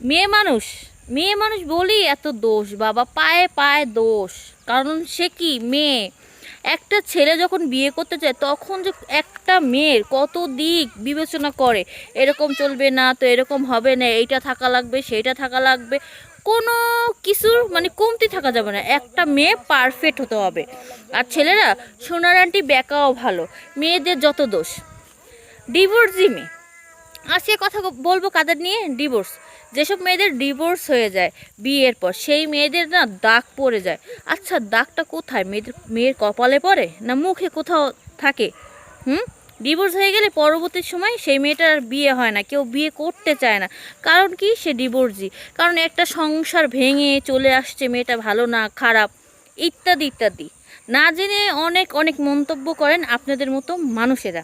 মেয়ে মানুষ মেয়ে মানুষ বলি এত দোষ, বাবা, পায়ে পায়ে দোষ। কারণ সে কি? মেয়ে। একটা ছেলে যখন বিয়ে করতে চায়, তখন যে একটা মেয়ের কত দিক বিবেচনা করে, এরকম চলবে না তো এরকম হবে না, এইটা থাকা লাগবে, সেইটা থাকা লাগবে। কোনো কিছুর মানে কমতি থাকা যাবে না, একটা মেয়ে পারফেক্ট হতে হবে। আর ছেলেরা, সোনার আন্টি বেকাও ভালো, মেয়েদের যত দোষ। ডিভোর্সি মেয়ে সে কথা বলব কাদের নিয়ে? ডিভোর্স যেসব মেয়েদের ডিভোর্স হয়ে যায়, বিয়ের পর সেই মেয়েদের না দাগ পড়ে যায়। আচ্ছা দাগটা কোথায়? মেয়েদের, মেয়ের কপালে পড়ে না মুখে কোথাও থাকে? হুম? ডিভোর্স হয়ে গেলে পরবর্তী সময় সেই মেয়েটার আর বিয়ে হয় না, কেউ বিয়ে করতে চায় না। কারণ কি? সে ডিভোর্সি কারণ একটা সংসার ভেঙে চলে আসছে, মেয়েটা ভালো না, খারাপ, ইত্যাদি ইত্যাদি। না জেনে অনেক অনেক মন্তব্য করেন আপনাদের মতো মানুষেরা।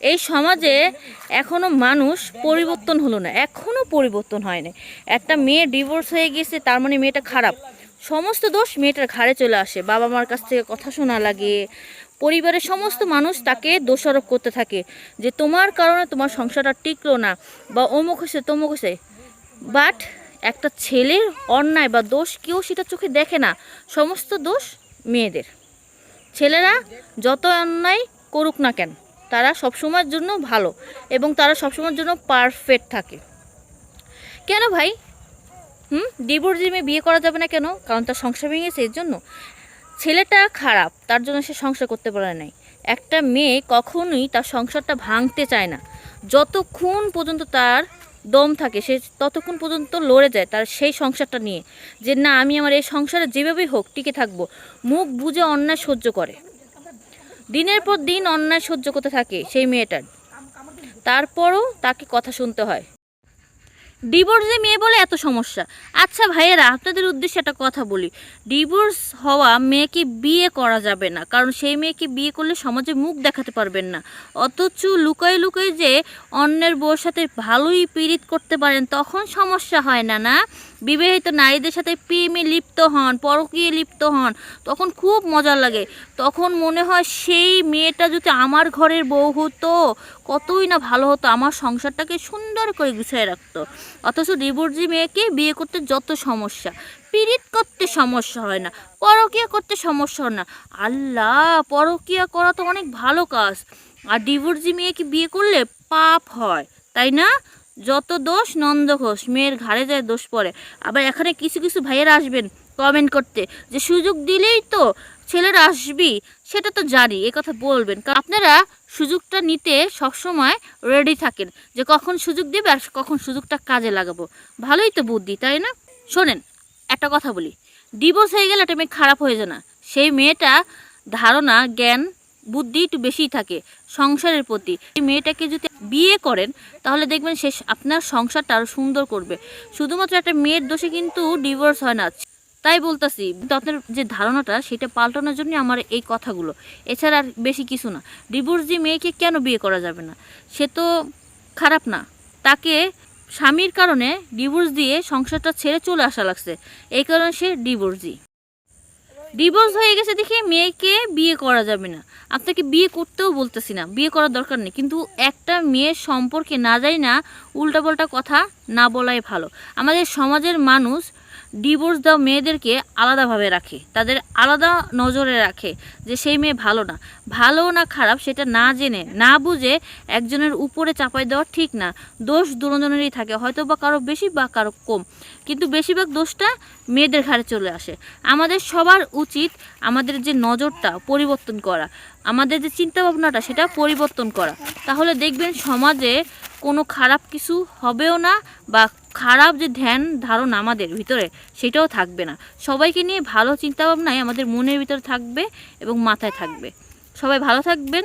এই সমাজে এখনও মানুষ পরিবর্তন হলো না, এখনও পরিবর্তন হয়নি। একটা মেয়ে ডিভোর্স হয়ে গেছে তার মানে মেয়েটা খারাপ। সমস্ত দোষ মেয়েটার ঘাড়ে চলে আসে বাবা মার কাছ থেকে কথা শোনা লাগে। পরিবারের সমস্ত মানুষ তাকে দোষারোপ করতে থাকে যে তোমার কারণে তোমার সংসারটা টিকলো না বা অমুক হয়েছে, তমুক হয়েছে। বাট একটা ছেলের অন্যায় বা দোষ কেউ সেটা চোখে দেখে না, সমস্ত দোষ মেয়েদের। ছেলেরা যত অন্যায় করুক না কেন তারা সবসময়ের জন্য ভালো এবং তারা সবসময়ের জন্য পারফেক্ট থাকে। কেন ভাই? হুম? ডিভোর্স দিয়ে বিয়ে করা যাবে না কেন? কারণ তার সংসার ভেঙেছে এর জন্য। ছেলেটা খারাপ, তার জন্য সে সংসার করতে পারে নাই। একটা মেয়ে কখনোই তার সংসারটা ভাঙতে চায় না। যতক্ষণ পর্যন্ত তার দম থাকে, সে ততক্ষণ পর্যন্ত লড়ে যায় তার সেই সংসারটা নিয়ে। যে না, আমি আমার এই সংসারে যেভাবেই হোক টিকে থাকব, মুখ বুঝে অন্যায় সহ্য করে। দিনের পর দিন অন্যায় সহ্য করতে থাকে সেই মেয়েটার। তারপরও তাকে কথা শুনতে হয়। ডিভোর্সে মেয়ে বলে এত সমস্যা। আচ্ছা ভাইয়েরা, আপনাদের উদ্দেশ্যে একটা কথা বলি। ডিভোর্স হওয়া মেয়েকে বিয়ে করা যাবে না, কারণ সেই মেয়েকে বিয়ে করলে সমাজে মুখ দেখাতে পারবেন না। অথচ লুকায় লুকায় যে অন্যের বউর সাথে ভালোই পীড়িত করতে পারেন, তখন সমস্যা হয় না না? বিবাহিত নারীদের সাথে প্রেমে লিপ্ত হন, পরকীয়ে লিপ্ত হন, তখন খুব মজা লাগে। তখন মনে হয় সেই মেয়েটা যদি আমার ঘরের বউ হতো, কতই না ভালো হতো, আমার সংসারটাকে সুন্দর করে গুছিয়ে রাখতো। অথচ ডিভোর্সি মেয়েকে বিয়ে করতে যত সমস্যা, পীড়িত করতে সমস্যা হয় না, পরকিয়া করতে সমস্যা হয় না। আল্লাহ, পরকিয়া করা তো অনেক ভালো কাজ। আর ডিভোর্সি মেয়েকে বিয়ে করলে পাপ হয়, তাই না? যত দোষ নন্দ ঘোষ, মেয়ের ঘাড়ে যায় দোষ পড়ে। আবার এখানে কিছু কিছু ভাইয়েরা আসবেন কমেন্ট করতে, যে সুযোগ দিলেই তো ছেলেরা আসবি সেটা তো জানি, এ কথা বলবেন। কারণ আপনারা সুযোগটা নিতে সবসময় রেডি থাকেন, যে কখন সুযোগ দেবে আর কখন সুযোগটা কাজে লাগাবো। ভালোই তো বুদ্ধি, তাই না? শোনেন, একটা কথা বলি ডিভোর্স হয়ে গেলে একটা মেয়ে খারাপ হয়ে যায় না। সেই মেয়েটা ধারণা, জ্ঞান, বুদ্ধি একটু বেশিই থাকে সংসারের প্রতি। মেয়েটাকে যদি বিয়ে করেন, তাহলে দেখবেন সে আপনার সংসারটা আরও সুন্দর করবে। শুধুমাত্র একটা মেয়ের দোষে কিন্তু ডিভোর্স হয় না। তাই বলতাছি তো আপনার যে ধারণাটা সেটা পাল্টানোর জন্য আমার এই কথাগুলো। এছাড়া আর বেশি কিছু না। ডিভোর্স দিয়ে মেয়েকে কেন বিয়ে করা যাবে না? সে তো খারাপ না। তাকে স্বামীর কারণে ডিভোর্স দিয়ে সংসারটা ছেড়ে চলে আসা লাগছে। এই কারণে সে ডিভোর্সই ডিভোর্স হয়ে গেছে দেখে মেয়েকে বিয়ে করা যাবে না। আপনাকে বিয়ে করতেও বলতেছি না। বিয়ে করার দরকার নেই। কিন্তু একটা মেয়ের সম্পর্কে না যাই না, উল্টাপাল্টা কথা না বলাই ভালো। আমাদের সমাজের মানুষ ডিভোর্স দেওয়া মেয়েদেরকে আলাদাভাবে রাখে, তাদের আলাদা নজরে রাখে যে সেই মেয়ে ভালো না। ভালো না খারাপ সেটা না জেনে, না বুঝে একজনের উপরে চাপাই দেওয়া ঠিক না। দোষ দুজনেরই থাকে হয়তো বা কারও বেশি বা কারও কম। কিন্তু বেশিরভাগ দোষটা মেয়েদের ঘাড়ে চলে আসে। আমাদের সবার উচিত আমাদের যে নজরটা পরিবর্তন করা, আমাদের যে চিন্তা ভাবনাটা সেটা পরিবর্তন করা। তাহলে দেখবেন সমাজে কোনো খারাপ কিছু হবেও না বা খারাপ যে ধ্যান ধারণা আমাদের ভিতরে, সেটাও থাকবে না। সবাইকে নিয়ে ভালো চিন্তাভাবনাই আমাদের মনের ভিতরে থাকবে এবং মাথায় থাকবে। সবাই ভালো থাকবেন।